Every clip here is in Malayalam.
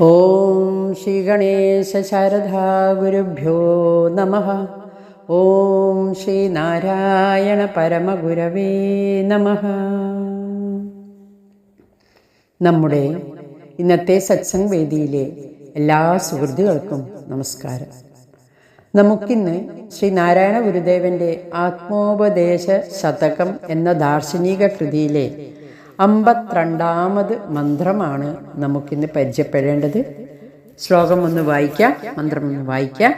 ഓം ശ്രീ ഗണേശ ശാരദാ ഗുരുഭ്യോ നമ. നമ്മുടെ ഇന്നത്തെ സത്സംഗ് വേദിയിലെ എല്ലാ സുഹൃത്തുക്കൾക്കും നമസ്കാരം. നമുക്കിന്ന് ശ്രീ നാരായണ ഗുരുദേവന്റെ ആത്മോപദേശ ശതകം എന്ന ദാർശനിക കൃതിയിലെ അമ്പത്തിരണ്ടാമത് മന്ത്രമാണ് നമുക്കിന്ന് പരിചയപ്പെടേണ്ടത്. ശ്ലോകം ഒന്ന് വായിക്കാം മന്ത്രം ഒന്ന് വായിക്കാം.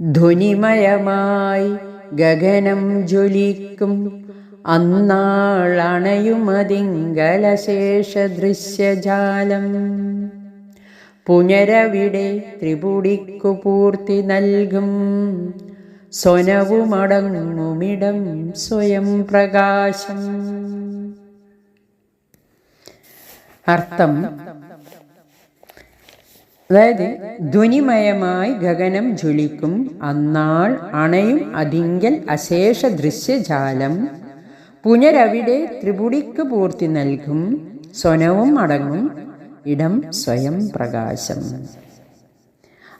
ധ്വനിമയമായി ഗഗനം ജ്വലിക്കും അന്നാളണയുമതിങ്കലശേഷ ദൃശ്യജാലം പുനരവിടെ ത്രിപുടിക്കു പൂർത്തി നൽകും സ്വനവുമടങ്ങുമിടം സ്വയം പ്രകാശം അർത്ഥം. അതായത് ധ്വനിമയമായി ഗഗനം ജ്വലിക്കും അന്നാൾ അണയും അതിങ്കൽ അശേഷ ദൃശ്യജാലം. പുനരവിടെ ത്രിപുടിക്ക് പൂർത്തി നൽകും സ്വനവും അടങ്ങും ഇടം സ്വയം പ്രകാശം.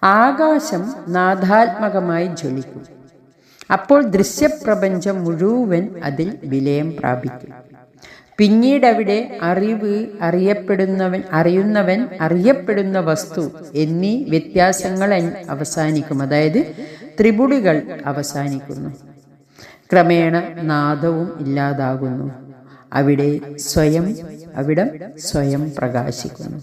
ആകാശം നാഥാത്മകമായി ജ്വലിക്കും. അപ്പോൾ ദൃശ്യപ്രപഞ്ചം മുഴുവൻ അതിൽ വിലയം പ്രാപിക്കും. പിന്നീടവിടെ അറിവ് അറിയപ്പെടുന്നവൻ അറിയുന്നവൻ അറിയപ്പെടുന്ന വസ്തു എന്നീ വ്യത്യാസങ്ങൾ അവസാനിക്കും. അതായത് ത്രിപുടികൾ അവസാനിക്കുന്നു. ക്രമേണ നാദവും ഇല്ലാതാകുന്നു. അവിടെ സ്വയം അവിടം സ്വയം പ്രകാശിക്കുന്നു.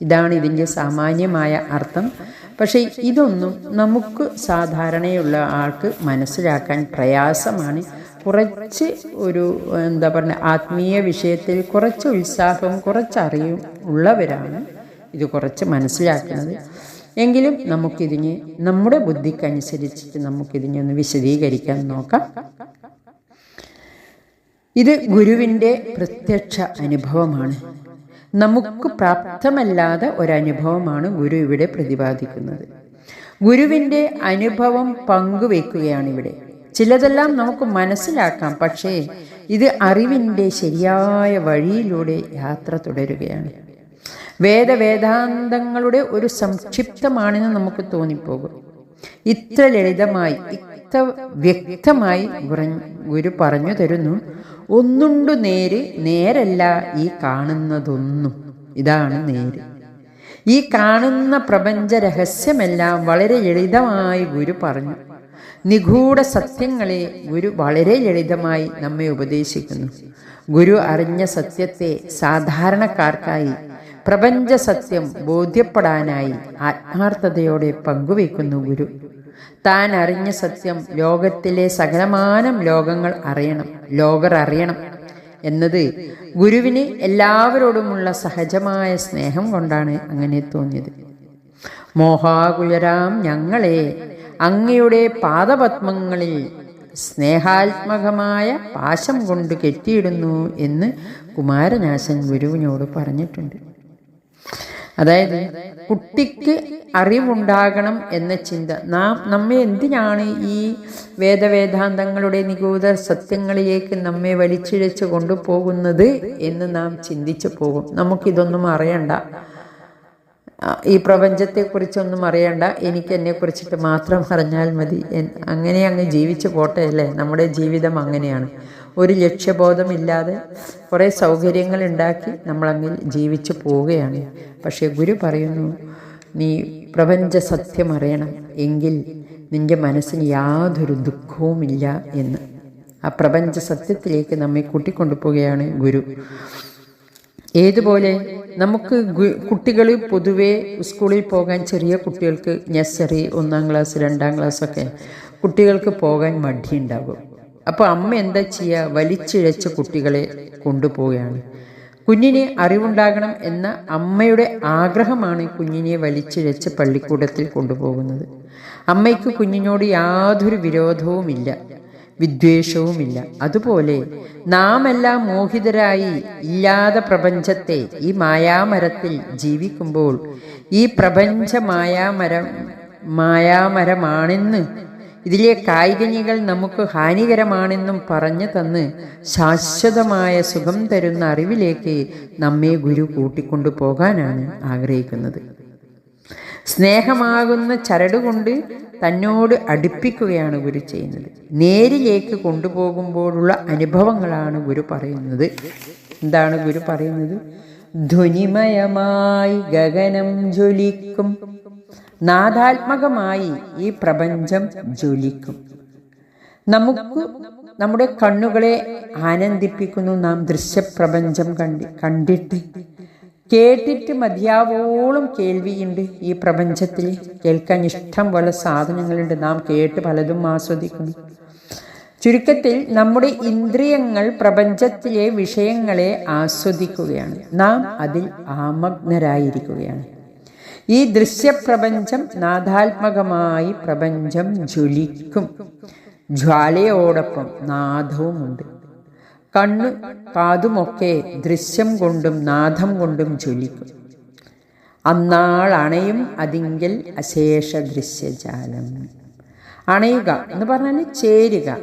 ഇതാണ് ഇതിന്റെ സാമാന്യമായ അർത്ഥം. പക്ഷേ ഇതൊന്നും നമുക്ക് സാധാരണയുള്ള ആൾക്ക് മനസ്സിലാക്കാൻ പ്രയാസമാണ്. കുറച്ച് ഒരു എന്താ പറയുക ആത്മീയ വിഷയത്തിൽ കുറച്ച് ഉത്സാഹവും കുറച്ച് അറിവും ഉള്ളവരാണ് ഇത് കുറച്ച് മനസ്സിലാക്കുന്നത്. എങ്കിലും നമുക്കിതിനെ നമ്മുടെ ബുദ്ധിക്കനുസരിച്ചിട്ട് നമുക്കിതിനെ ഒന്ന് വിശദീകരിക്കാൻ നോക്കാം. ഇത് ഗുരുവിന്റെ പ്രത്യക്ഷ അനുഭവമാണ്. നമുക്ക് പ്രാപ്തമല്ലാതെ ഒരനുഭവമാണ് ഗുരു ഇവിടെ പ്രതിപാദിക്കുന്നത്. ഗുരുവിന്റെ അനുഭവം പങ്കുവെക്കുകയാണ് ഇവിടെ. ചിലതെല്ലാം നമുക്ക് മനസ്സിലാക്കാം. പക്ഷേ ഇത് അറിവിന്റെ ശരിയായ വഴിയിലൂടെ യാത്ര തുടരുകയാണ്. വേദവേദാന്തങ്ങളുടെ ഒരു സംക്ഷിപ്തമാണെന്ന് നമുക്ക് തോന്നിപ്പോകും. ഇത്ര ലളിതമായി ഇത്ര വ്യക്തമായി ഗുരു പറഞ്ഞു തരുന്നു. ഒന്നുണ്ടു നേര് നേരല്ല ഈ കാണുന്നതൊന്നും. ഇതാണ് നേര്. ഈ കാണുന്ന പ്രപഞ്ച രഹസ്യമെല്ലാം വളരെ ലളിതമായി ഗുരു പറഞ്ഞു. നിഗൂഢ സത്യങ്ങളെ ഗുരു വളരെ ലളിതമായി നമ്മെ ഉപദേശിക്കുന്നു. ഗുരു അറിഞ്ഞ സത്യത്തെ സാധാരണക്കാർക്കായി പ്രപഞ്ച സത്യം ബോധ്യപ്പെടാനായി ആത്മാർത്ഥതയോടെ പങ്കുവെക്കുന്നു ഗുരു. താൻ അറിഞ്ഞ സത്യം ലോകത്തിലെ സകലമാനം ലോകങ്ങൾ അറിയണം ലോകർ അറിയണം എന്നത് ഗുരുവിന് എല്ലാവരോടുമുള്ള സഹജമായ സ്നേഹം കൊണ്ടാണ് അങ്ങനെ തോന്നിയത്. മോഹാകുലരാം ഞങ്ങളെ അങ്ങയുടെ പാദപത്മങ്ങളിൽ സ്നേഹാത്മകമായ പാശം കൊണ്ട് കെട്ടിയിടുന്നു എന്ന് കുമാരനാശൻ ഗുരുവിനോട് പറഞ്ഞിട്ടുണ്ട്. അതായത് കുട്ടിക്ക് അറിവുണ്ടാകണം എന്ന ചിന്ത. നാം നമ്മെ എന്തിനാണ് ഈ വേദവേദാന്തങ്ങളുടെ നിഗൂഢ സത്യങ്ങളിലേക്ക് നമ്മെ വലിച്ചിഴച്ച് കൊണ്ടുപോകുന്നത് എന്ന് നാം ചിന്തിച്ചു പോകും. നമുക്കിതൊന്നും അറിയണ്ട. ഈ പ്രപഞ്ചത്തെക്കുറിച്ചൊന്നും അറിയണ്ട. എനിക്ക് എന്നെക്കുറിച്ചിട്ട് മാത്രം അറിഞ്ഞാൽ മതി. അങ്ങനെ അങ്ങ് ജീവിച്ചു പോട്ടെ അല്ലേ? നമ്മുടെ ജീവിതം അങ്ങനെയാണ്. ഒരു ലക്ഷ്യബോധമില്ലാതെ കുറേ സൗകര്യങ്ങൾ ഉണ്ടാക്കി നമ്മളങ്ങിൽ ജീവിച്ചു പോവുകയാണ്. പക്ഷേ ഗുരു പറയുന്നു നീ പ്രപഞ്ച സത്യം അറിയണം. എങ്കിൽ നിന്റെ മനസ്സിന് യാതൊരു ദുഃഖവുമില്ല എന്ന്. ആ പ്രപഞ്ച സത്യത്തിലേക്ക് നമ്മെ കൂട്ടിക്കൊണ്ടുപോവുകയാണ് ഗുരു. ഏതുപോലെ നമുക്ക് കുട്ടികൾ പൊതുവേ സ്കൂളിൽ പോകാൻ ചെറിയ കുട്ടികൾക്ക് നെസറി ഒന്നാം ക്ലാസ് രണ്ടാം ക്ലാസ്സൊക്കെ കുട്ടികൾക്ക് പോകാൻ മടിയുണ്ടാകും. അപ്പോൾ അമ്മ എന്താ ചെയ്യുക വലിച്ചിഴച്ച കുട്ടികളെ കൊണ്ടുപോവുകയാണ്. കുഞ്ഞിനെ അറിവുണ്ടാകണം എന്ന അമ്മയുടെ ആഗ്രഹമാണ് കുഞ്ഞിനെ വലിച്ചിഴച്ച് പള്ളിക്കൂടത്തിൽ കൊണ്ടുപോകുന്നത്. അമ്മയ്ക്ക് കുഞ്ഞിനോട് യാതൊരു വിരോധവുമില്ല. വിദ്വേഷവുമില്ല. അതുപോലെ നാം എല്ലാം മോഹിതരായി ഇല്ലാതെ പ്രപഞ്ചത്തെ ഈ മായാമരത്തിൽ ജീവിക്കുമ്പോൾ ഈ പ്രപഞ്ച മായാമരം മായാമരമാണെന്ന് ഇതിലെ കായികനികൾ നമുക്ക് ഹാനികരമാണെന്നും പറഞ്ഞു തന്ന് ശാശ്വതമായ സുഖം തരുന്ന അറിവിലേക്ക് നമ്മെ ഗുരു കൂട്ടിക്കൊണ്ടു പോകാനാണ് ആഗ്രഹിക്കുന്നത്. സ്നേഹമാകുന്ന ചരടുകൊണ്ട് തന്നോട് അടുപ്പിക്കുകയാണ് ഗുരു ചെയ്യുന്നത്. നേരിലേക്ക് കൊണ്ടുപോകുമ്പോഴുള്ള അനുഭവങ്ങളാണ് ഗുരു പറയുന്നത്. എന്താണ് ഗുരു പറയുന്നത്? ധ്വനിമയമായി ഗഗനം ജ്വലിക്കും. നാദാത്മകമായി ഈ പ്രപഞ്ചം ജ്വലിക്കും. നമുക്ക് നമ്മുടെ കണ്ണുകളെ ആനന്ദിപ്പിക്കുന്നു നാം ദൃശ്യപ്രപഞ്ചം കണ്ടി കണ്ടിട്ട്. കേട്ടിട്ട് മതിയാവോളം കേൾവിയുണ്ട് ഈ പ്രപഞ്ചത്തിൽ. കേൾക്കാൻ ഇഷ്ടം പോലെ സാധനങ്ങളുണ്ട്. നാം കേട്ട് പലതും ആസ്വദിക്കുന്നു. ചുരുക്കത്തിൽ നമ്മുടെ ഇന്ദ്രിയങ്ങൾ പ്രപഞ്ചത്തിലെ വിഷയങ്ങളെ ആസ്വദിക്കുകയാണ്. നാം അതിൽ ആമഗ്നരായിരിക്കുകയാണ്. ഈ ദൃശ്യപ്രപഞ്ചം നാഥാത്മകമായി പ്രപഞ്ചം ജ്വലിക്കും. ജ്വാലയോടൊപ്പം നാദവുമുണ്ട്. കണ്ണു കാതുമൊക്കെ ദൃശ്യം കൊണ്ടും നാദം കൊണ്ടും ജ്വലിക്കും. അന്നാൾ അണയും അതിങ്കൽ അശേഷ ദൃശ്യജാലം. അണയുക എന്ന് പറഞ്ഞാൽ ചേരുക.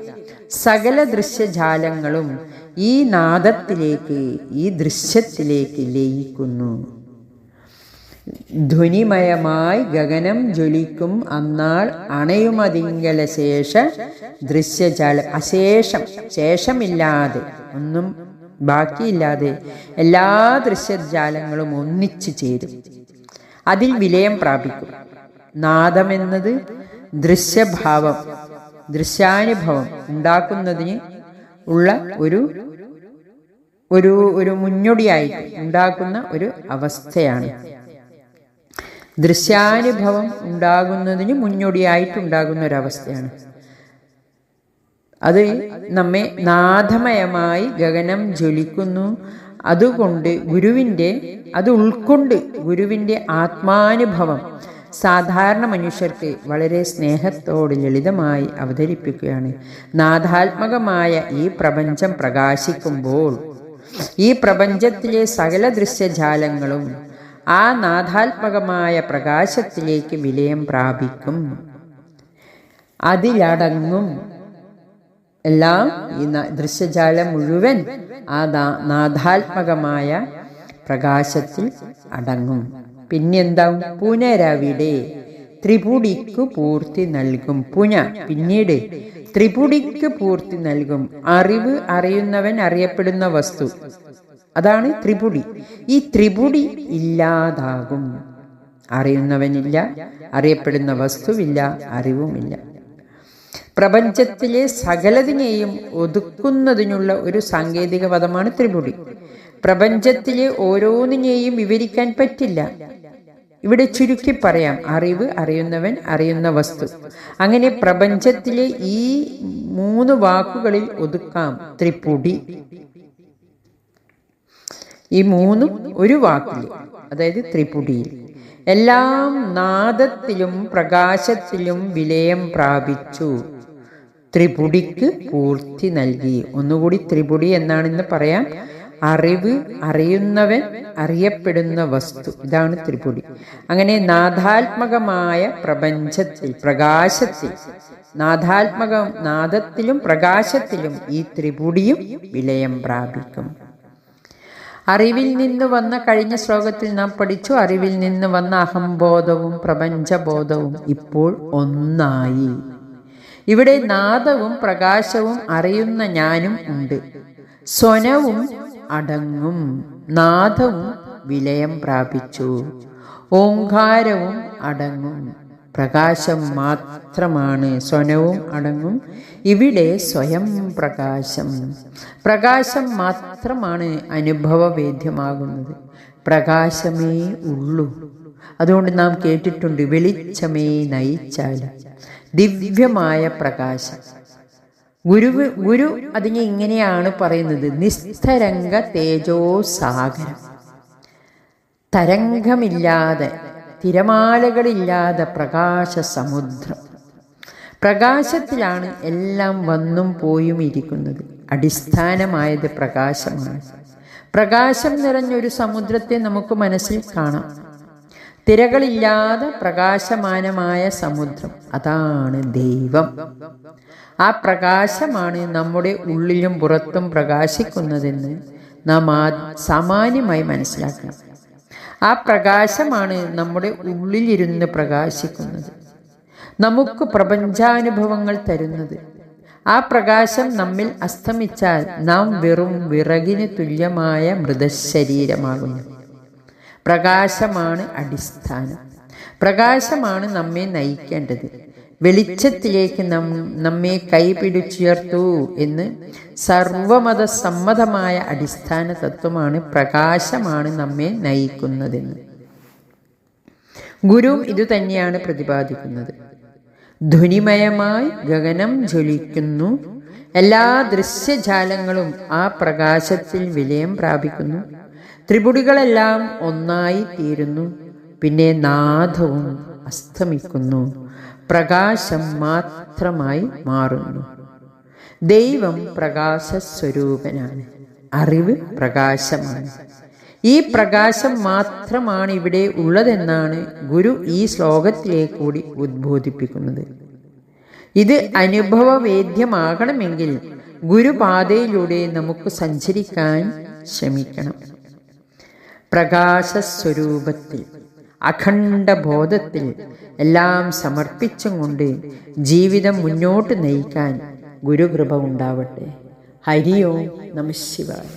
സകല ദൃശ്യജാലങ്ങളും ഈ നാദത്തിലേക്ക് ഈ ദൃശ്യത്തിലേക്ക് ലയിക്കുന്നു. ധ്വനിമയമായി ഗഗനം ജ്വലിക്കും അന്നാൾ അണയുമതിങ്കല ശേഷ ദൃശ്യജാല അശേഷം ശേഷമില്ലാതെ ഒന്നും ബാക്കിയില്ലാതെ എല്ലാ ദൃശ്യജാലങ്ങളും ഒന്നിച്ചു ചേരും. അതിൽ വിലയം പ്രാപിക്കും. നാദമെന്നത് ദൃശ്യഭാവം ദൃശ്യാനുഭവം ഉണ്ടാക്കുന്നതിന് ഉള്ള ഒരു ഒരു ഒരു മുന്നോടിയായിട്ട് ഉണ്ടാക്കുന്ന ഒരു അവസ്ഥയാണ്. ദൃശ്യാനുഭവം ഉണ്ടാകുന്നതിന് മുന്നോടിയായിട്ടുണ്ടാകുന്ന ഒരവസ്ഥയാണ് അത് നമ്മെ നാഥമയമായി ഗഗനം ജ്വലിക്കുന്നു. അതുകൊണ്ട് ഗുരുവിന്റെ അത് ഉൾക്കൊണ്ട് ഗുരുവിന്റെ ആത്മാനുഭവം സാധാരണ മനുഷ്യർക്ക് വളരെ സ്നേഹത്തോട് ലളിതമായി അവതരിപ്പിക്കുകയാണ്. നാഥാത്മകമായ ഈ പ്രപഞ്ചം പ്രകാശിക്കുമ്പോൾ ഈ പ്രപഞ്ചത്തിലെ സകല ദൃശ്യജാലങ്ങളും ആ നാഥാത്മകമായ പ്രകാശത്തിലേക്ക് വിലയം പ്രാപിക്കും. അതിലടങ്ങും എല്ലാം ഈ ദൃശ്യജാലം മുഴുവൻ ആ നാഥാത്മകമായ പ്രകാശത്തിൽ അടങ്ങും. പിന്നെന്താവും? പുനരവിടെ ത്രിപുടിക്ക് പൂർത്തി നൽകും. പുന പിന്നീട് ത്രിപുടിക്ക് പൂർത്തി നൽകും. അറിവ് അറിയുന്നവൻ അറിയപ്പെടുന്ന വസ്തു. അതാണ് ത്രിപുടി. ഈ ത്രിപുടി ഇല്ലാതാകും. അറിയുന്നവനില്ല അറിയപ്പെടുന്ന വസ്തുവില്ല അറിവുമില്ല. പ്രപഞ്ചത്തിലെ സകലതിനെയും ഒതുക്കുന്നതിനുള്ള ഒരു സാങ്കേതിക പദമാണ് ത്രിപുടി. പ്രപഞ്ചത്തിലെ ഓരോന്നിനെയും വിവരിക്കാൻ പറ്റില്ല. ഇവിടെ ചുരുക്കി പറയാം. അറിവ് അറിയുന്നവൻ അറിയുന്ന വസ്തു. അങ്ങനെ പ്രപഞ്ചത്തിലെ ഈ മൂന്ന് വാക്കുകളിൽ ഒതുക്കാം ത്രിപുടി. ഈ മൂന്നും ഒരു വാക്കിൽ അതായത് ത്രിപുടിയിൽ. എല്ലാം നാദത്തിലും പ്രകാശത്തിലും വിലയം പ്രാപിച്ചു. ത്രിപുടിക്ക് പൂർത്തി നൽകി. ഒന്നുകൂടി ത്രിപുടി എന്നാണെന്ന് പറയാം. അറിവ് അറിയുന്നവൻ അറിയപ്പെടുന്ന വസ്തു ഇതാണ് ത്രിപുടി. അങ്ങനെ നാഥാത്മകമായ പ്രപഞ്ചത്തിൽ പ്രകാശത്തിൽ നാഥാത്മക നാദത്തിലും പ്രകാശത്തിലും ഈ ത്രിപുടിയും വിലയം പ്രാപിക്കും. അറിവിൽ നിന്ന് വന്ന കഴിഞ്ഞ ശ്ലോകത്തിൽ നാം പഠിച്ചു. അറിവിൽ നിന്ന് വന്ന അഹംബോധവും പ്രപഞ്ചബോധവും ഇപ്പോൾ ഒന്നായി. ഇവിടെ നാദവും പ്രകാശവും അറിയുന്ന ഞാനും ഉണ്ട്. സ്വനവും അടങ്ങും. നാദവും വിലയം പ്രാപിച്ചു. ഓങ്കാരവും അടങ്ങും. പ്രകാശം മാത്രമാണ് സ്വനവും അടങ്ങും. ഇവിടെ സ്വയം പ്രകാശം. പ്രകാശം മാത്രമാണ് അനുഭവവേദ്യമാകുന്നത്. പ്രകാശമേ ഉള്ളൂ. അതുകൊണ്ട് നാം കേട്ടിട്ടുണ്ട് വെളിച്ചമേ നയിച്ചാൽ. ദിവ്യമായ പ്രകാശം. ഗുരു ഗുരു അതിനെ ഇങ്ങനെയാണ് പറയുന്നത്. നിസ്തരംഗ തേജോ സാഗരം. തരംഗമില്ലാതെ തിരമാലകളില്ലാതെ പ്രകാശ സമുദ്രം പ്രകാശത്തിലാണ് എല്ലാം വന്നും പോയും ഇരിക്കുന്നത്. അടിസ്ഥാനമായത് പ്രകാശമാണ്. പ്രകാശം നിറഞ്ഞൊരു സമുദ്രത്തെ നമുക്ക് മനസ്സിൽ കാണാം. തിരകളില്ലാതെ പ്രകാശമാനമായ സമുദ്രം. അതാണ് ദൈവം. ആ പ്രകാശമാണ് നമ്മുടെ ഉള്ളിലും പുറത്തും പ്രകാശിക്കുന്നതെന്ന് നാം സാമാന്യമായി മനസ്സിലാക്കണം. ആ പ്രകാശമാണ് നമ്മുടെ ഉള്ളിലിരുന്ന് പ്രകാശിക്കുന്നത്. നമുക്ക് പ്രപഞ്ചാനുഭവങ്ങൾ തരുന്നത്. ആ പ്രകാശം നമ്മിൽ അസ്തമിച്ചാൽ നാം വെറും വിറകിന് തുല്യമായ മൃതശരീരമാകുന്നു. പ്രകാശമാണ് അടിസ്ഥാനം. പ്രകാശമാണ് നമ്മെ നയിക്കേണ്ടത്. വെളിച്ചത്തിലേക്ക് നം നമ്മെ കൈപിടിച്ചുയർത്തു എന്ന് സർവമത സമ്മതമായ അടിസ്ഥാന തത്വമാണ് പ്രകാശമാണ് നമ്മെ നയിക്കുന്നതെന്ന്. ഗുരു ഇതുതന്നെയാണ് പ്രതിപാദിക്കുന്നത്. ധ്വനിമയമായി ഗഗനം ജ്വലിക്കുന്നു. എല്ലാ ദൃശ്യജാലങ്ങളും ആ പ്രകാശത്തിൽ വിലയം പ്രാപിക്കുന്നു. ത്രിപുടികളെല്ലാം ഒന്നായി തീരുന്നു. പിന്നെ നാദവും അസ്തമിക്കുന്നു. പ്രകാശം മാത്രമായി മാറുന്നു. ദൈവം പ്രകാശ സ്വരൂപനാണ് അറിവ് പ്രകാശമാണ്. ഈ പ്രകാശം മാത്രമാണ് ഇവിടെ ഉള്ളതെന്നാണ് ഗുരു ഈ ശ്ലോകത്തിലെ കൂടി ഉദ്ബോധിപ്പിക്കുന്നത്. ഇത് അനുഭവവേദ്യമാകണമെങ്കിൽ ഗുരുപാതയിലൂടെ നമുക്ക് സഞ്ചരിക്കാൻ ശ്രമിക്കണം. പ്രകാശസ്വരൂപത്തിൽ അഖണ്ഡ ബോധത്തിൽ എല്ലാം സമർപ്പിച്ചുകൊണ്ട് ജീവിതം മുന്നോട്ട് നയിക്കാൻ ഗുരുകൃപ ഉണ്ടാവട്ടെ. ഹരിയോ നമ ശിവായ.